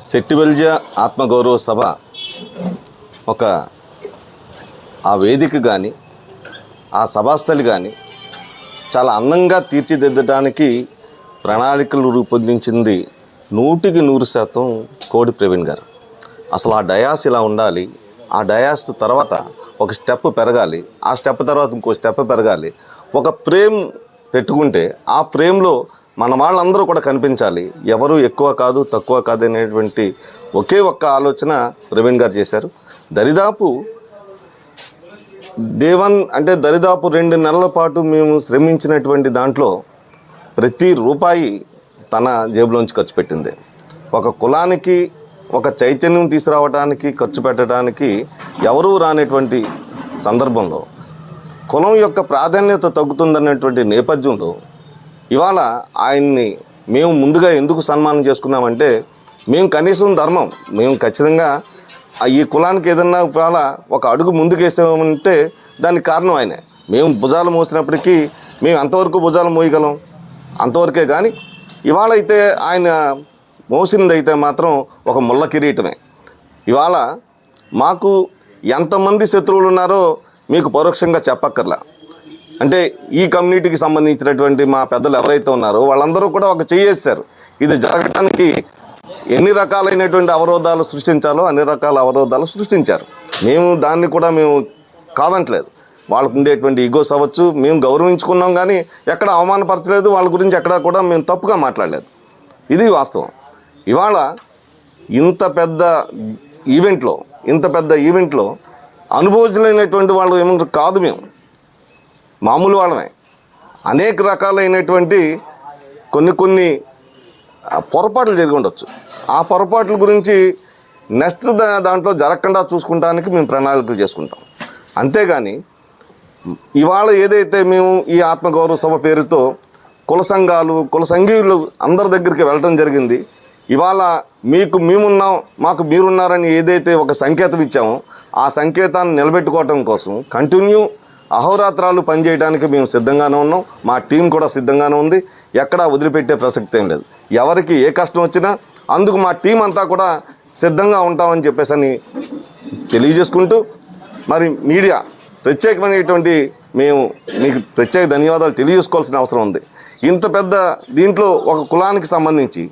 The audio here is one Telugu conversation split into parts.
సెట్టిబెల్జా ఆత్మగౌరవ సభ ఒక ఆ వేదిక కానీ ఆ సభాస్థలి కానీ చాలా అందంగా తీర్చిదిద్దడానికి ప్రణాళికలు రూపొందించింది నూటికి నూరు శాతం కోడి ప్రవీణ్ గారు. అసలు ఆ డయాస్ ఇలా ఉండాలి ఆ డయాస్ తర్వాత ఒక స్టెప్ పెరగాలి ఆ స్టెప్ తర్వాత ఇంకో స్టెప్ పెరగాలి ఒక ఫ్రేమ్ పెట్టుకుంటే ఆ ఫ్రేమ్లో మన వాళ్ళందరూ కూడా కనిపించాలి. ఎవరు ఎక్కువ కాదు తక్కువ కాదు అనేటువంటి ఒకే ఒక్క ఆలోచన ప్రవీణ్ గారు చేశారు. దరిదాపు దేవన్ అంటే దరిదాపు రెండు నెలల పాటు మేము శ్రమించినటువంటి దాంట్లో ప్రతి రూపాయి తన జేబులోంచి ఖర్చు పెట్టింది. ఒక కులానికి ఒక చైతన్యం తీసుకురావడానికి ఖర్చు పెట్టడానికి ఎవరూ రానటువంటి సందర్భంలో కులం యొక్క ప్రాధాన్యత తగ్గుతుందనేటువంటి నేపథ్యంలో ఇవాళ ఆయన్ని మేము ముందుగా ఎందుకు సన్మానం చేసుకున్నామంటే మేము కనీసం ధర్మం మేము ఖచ్చితంగా ఈ కులానికి ఏదన్నా ఇవాళ ఒక అడుగు ముందుకేసామంటే దానికి కారణం ఆయనే. మేము భుజాలు మోసినప్పటికీ మేము అంతవరకు భుజాలు మోయగలం? అంతవరకే కానీ ఇవాళ అయితే ఆయన మోసింది అయితే మాత్రం ఒక ముళ్ళ కిరీటమే. ఇవాళ మాకు ఎంతమంది శత్రువులు ఉన్నారో మీకు పరోక్షంగా చెప్పక్కర్లా. అంటే ఈ కమ్యూనిటీకి సంబంధించినటువంటి మా పెద్దలు ఎవరైతే ఉన్నారో వాళ్ళందరూ కూడా ఒక చేయేస్తారు ఇది జరగటానికి ఎన్ని రకాలైనటువంటి అవరోధాలు సృష్టించాలో అన్ని రకాల అవరోధాలు సృష్టించారు. మేము దాన్ని కూడా మేము కాదంటలేదు. వాళ్ళకు ఉండేటువంటి ఈగోస్ అవ్వచ్చు మేము గౌరవించుకున్నాం కానీ ఎక్కడ అవమానపరచలేదు వాళ్ళ గురించి ఎక్కడా కూడా మేము తప్పుగా మాట్లాడలేదు. ఇది వాస్తవం. ఇవాళ ఇంత పెద్ద ఈవెంట్లో ఇంత పెద్ద ఈవెంట్లో అనుభవజులైనటువంటి వాళ్ళు ఏమో కాదు మేము. మామూలు వాళ్ళమే అనేక రకాలైనటువంటి కొన్ని కొన్ని పొరపాట్లు జరిగి ఉండొచ్చు. ఆ పొరపాట్ల గురించి నెక్స్ట్ దా- దాంట్లో జరగకుండా చూసుకుంటానికి మేము ప్రణాళికలు చేసుకుంటాం. అంతేగాని ఇవాళ ఏదైతే మేము ఈ ఆత్మగౌరవ సభ పేరుతో కుల సంఘాలు కుల సంఘీయులు అందరి దగ్గరికి వెళ్ళడం జరిగింది ఇవాళ మీకు మేమున్నాం మాకు మీరున్నారని ఏదైతే ఒక సంకేతం ఇచ్చామో ఆ సంకేతాన్ని నిలబెట్టుకోవటం కోసం కంటిన్యూ అహోరాత్రాలు పనిచేయడానికి మేము సిద్ధంగానే ఉన్నాం. మా టీం కూడా సిద్ధంగానే ఉంది. ఎక్కడా వదిలిపెట్టే ప్రసక్తి ఏం లేదు. ఎవరికి ఏ కష్టం వచ్చినా అందుకు మా టీం అంతా కూడా సిద్ధంగా ఉంటామని చెప్పేసి అని తెలియజేసుకుంటూ మరి మీడియా ప్రత్యేకమైనటువంటి మేము మీకు ప్రత్యేక ధన్యవాదాలు తెలియజేసుకోవాల్సిన అవసరం ఉంది. ఇంత పెద్ద దీంట్లో ఒక కులానికి సంబంధించి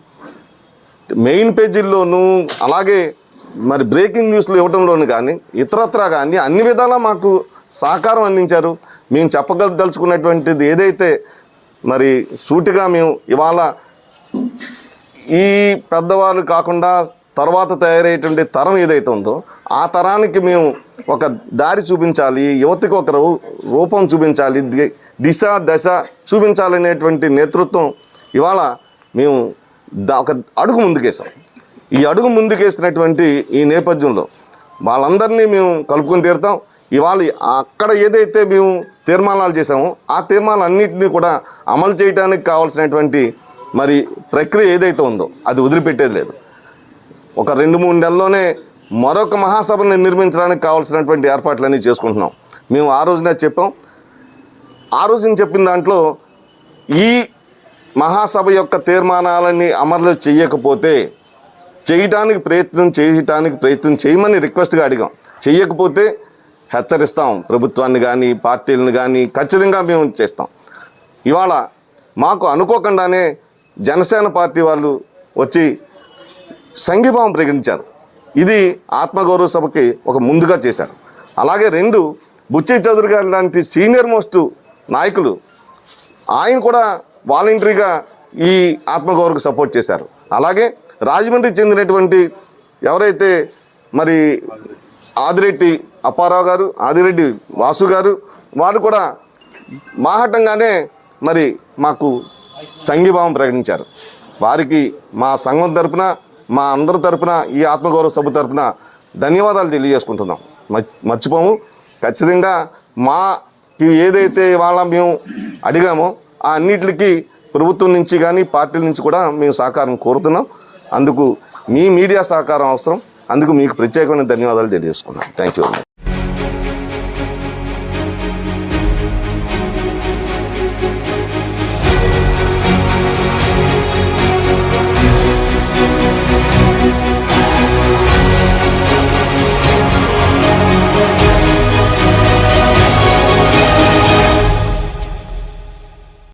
మెయిన్ పేజీల్లోనూ అలాగే మరి బ్రేకింగ్ న్యూస్లు ఇవ్వడంలోనూ కానీ ఇతరత్రా కానీ అన్ని విధాలా మాకు సహకారం అందించారు. మేము చెప్పగలదలుచుకున్నటువంటిది ఏదైతే మరి సూటిగా మేము ఇవాళ ఈ పెద్దవాళ్ళు కాకుండా తర్వాత తయారయ్యేటువంటి తరం ఏదైతే ఉందో ఆ తరానికి మేము ఒక దారి చూపించాలి యువతకి ఒక రూ- రూపం చూపించాలి ది- దిశ దశ చూపించాలనేటువంటి నేతృత్వం ఇవాళ మేము దా ఒక అడుగు ముందుకేసాం ఈ అడుగు ముందుకేసినటువంటి ఈ నేపథ్యంలో వాళ్ళందరినీ మేము కలుపుకొని తీరుతాం. ఇవాళ అక్కడ ఏదైతే మేము తీర్మానాలు చేసామో ఆ తీర్మానాలన్నింటినీ కూడా అమలు చేయడానికి కావాల్సినటువంటి మరి ప్రక్రియ ఏదైతే ఉందో అది వదిలిపెట్టేది లేదు. ఒక రెండు మూడు నెలల్లోనే మరొక మహాసభను నిర్మించడానికి కావాల్సినటువంటి ఏర్పాట్లన్నీ చేసుకుంటున్నాం. మేము ఆ రోజునే చెప్పాం. ఆ రోజున చెప్పిన దాంట్లో ఈ మహాసభ యొక్క తీర్మానాలని అమలు చేయకపోతే చేయటానికి ప్రయత్నం చేయటానికి ప్రయత్నం చేయమని రిక్వెస్ట్గా అడిగాం. చేయకపోతే హెచ్చరిస్తాం. ప్రభుత్వాన్ని కానీ పార్టీలను కానీ ఖచ్చితంగా మేము చేస్తాం. ఇవాళ మాకు అనుకోకుండానే జనసేన పార్టీ వాళ్ళు వచ్చి సంఘీభావం ప్రకటించారు. ఇది ఆత్మగౌరవ సభకి ఒక ముందుగా చేశారు. అలాగే రెండు బుచ్చి చౌదరి గారి లాంటి సీనియర్ మోస్ట్ నాయకులు ఆయన కూడా వాలంటరీగా ఈ ఆత్మగౌరవకు సపోర్ట్ చేశారు. అలాగే రాజమండ్రికి చెందినటువంటి ఎవరైతే మరి ఆదిరెడ్డి అప్పారావు గారు ఆదిరెడ్డి వాసు గారు వారు కూడా మాహటంగానే మరి మాకు సంఘీభావం ప్రకటించారు. వారికి మా సంఘం తరపున మా అందరి తరపున ఈ ఆత్మగౌరవ సభ తరపున ధన్యవాదాలు తెలియజేసుకుంటున్నాం. మర్చిపోము. ఖచ్చితంగా మాకి ఏదైతే ఇవాళ మేము అడిగామో ఆ అన్నిటికి ప్రభుత్వం నుంచి కానీ పార్టీల నుంచి కూడా మేము సహకారం కోరుతున్నాం. అందుకు మీ మీడియా సహకారం అవసరం. అందుకు మీకు ప్రత్యేకమైన ధన్యవాదాలు తెలియజేసుకున్నాం. Thank you